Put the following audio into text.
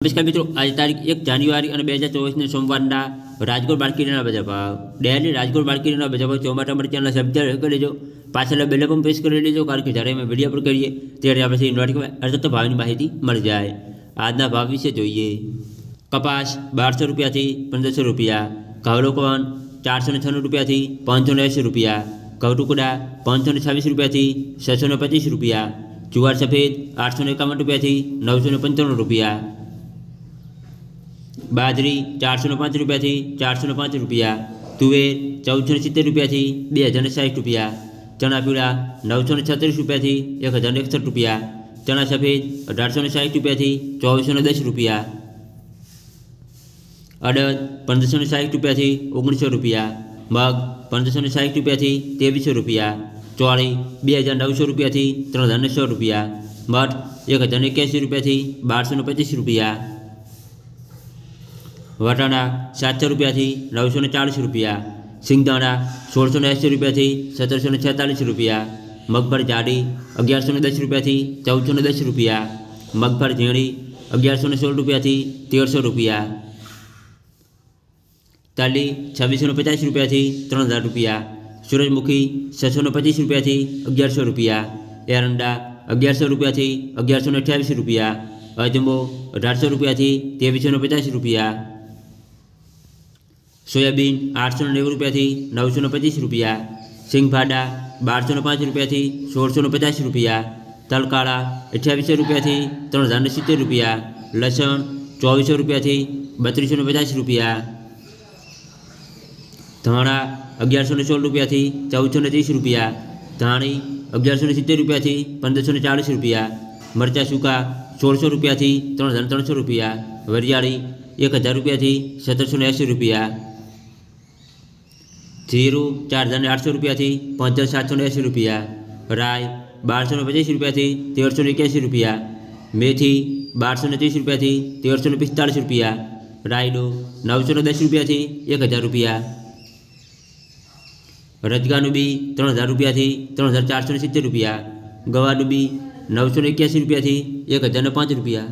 નમસ્કાર મિત્રો આજે તારીખ એક જાન્યુઆરી અને બે હજાર ચોવીસને સોમવારના રાજકોટ માર્કેટના બજાર ભાવ ડેલી રાજકોટ માર્કેટના બજાર ભાવ ચોમાટા માટે ચેનલ સબસ્ક્રાઈબ કરી લેજો પાછળના બેલ પણ પ્રેસ કરી લેજો કારણ કે જ્યારે અમે વિડીયો પર કરીએ ત્યારે આપણે નોટિફિકેશન અર્થાત ભાવની માહિતી મળી જાય આજના ભાવ વિશે જોઈએ કપાસ બારસો રૂપિયાથી પંદરસો રૂપિયા ઘઉં ચારસો ને છન્નું રૂપિયાથી પાંચસો ને એંસી રૂપિયા ઘઉં ટુકડા પાંચસો ને છવ્વીસ રૂપિયાથી છસો ને પચીસ રૂપિયા જુવાર સફેદ આઠસો ને એકાવન રૂપિયાથી નવસો ને પંચાણું રૂપિયા બાજરી ચારસો પાંચ રૂપિયાથી ચારસો પાંચ રૂપિયા, તુવેર ચૌદસો ને સિત્તેર રૂપિયાથી બે હજાર ને સાઠ રૂપિયા, ચણા પીળા નવસો ને છત્રીસ રૂપિયાથી એક હજાર એકસઠ રૂપિયા, ચણા સફેદ અઢારસો ને સાઠ રૂપિયાથી ચોવીસો ને દસ રૂપિયા, અડદ પંદરસો ને સાઠ રૂપિયાથી ઓગણીસો રૂપિયા, મગ પંદરસો ને સાઠ રૂપિયાથી ત્રેવીસો રૂપિયા, ચોળી બે હજાર નવસો રૂપિયાથી ત્રણ હજાર ને સો રૂપિયા, મઠ એક હજાર એક્યાસી રૂપિયાથી બારસો ને પચીસ રૂપિયા વટાણા સાતસો રૂપિયાથી નવસો ને ચાળીસ રૂપિયા સિંગદાણા સોળસો ને એંસી રૂપિયાથી સત્તરસો ને છેતાલીસ રૂપિયા મગફળી જાડી અગિયારસો ને દસ રૂપિયાથી ચૌદસો ને દસ રૂપિયા મગફળી ઝીણી અગિયારસો ને સોળ રૂપિયાથી તેરસો રૂપિયા તાલી છવ્વીસો ને પચાસ રૂપિયાથી ત્રણ હજાર રૂપિયા સૂરજમુખી છસો ને પચીસ રૂપિયાથી અગિયારસો રૂપિયા એરંડા અગિયારસો રૂપિયાથી અગિયારસો ને અઠ્યાવીસ રૂપિયા અજમો અઢારસો રૂપિયાથી ત્રેવીસો ને પચાસ રૂપિયા સોયાબીન આઠસો ને નેવું રૂપિયાથી નવસો ને પચીસ રૂપિયા સિંગફાડા બારસો ને પાંચ રૂપિયાથી સોળસો ને પચાસ રૂપિયા તલકાળા અઠ્યાવીસો રૂપિયાથી ત્રણ હજાર ને સિત્તેર રૂપિયા લસણ ચોવીસો રૂપિયાથી બત્રીસો ને પચાસ રૂપિયા ધાણા અગિયારસો ને સોળ રૂપિયાથી ચૌદસો ને ત્રીસ રૂપિયા ધાણી અગિયારસો ને સિત્તેર રૂપિયાથી પંદરસો ને ચાળીસ રૂપિયા મરચાં સૂકા સોળસો રૂપિયાથી ત્રણ હજાર ત્રણસો રૂપિયા વરિયાળી એક હજાર રૂપિયાથી સત્તરસો ને એંસી રૂપિયા જીરું ચાર હજાર ને આઠસો રૂપિયાથી પાંચ હજાર સાતસો ને એંસી રૂપિયા રાય બારસો ને પચીસ રૂપિયાથી તેરસો ને એક્યાસી રૂપિયા મેથી બારસો ને ત્રીસ રૂપિયાથી તેરસો ને પિસ્તાળીસ રૂપિયા રાયડો નવસો ને દસ રૂપિયાથી એક હજાર રૂપિયા રજગાનું બી ત્રણ હજાર રૂપિયાથી ત્રણ હજાર ચારસો ને સિત્તેર રૂપિયા ગવાનું બી નવસો ને એક્યાસી રૂપિયાથી એક હજાર ને પાંચ રૂપિયા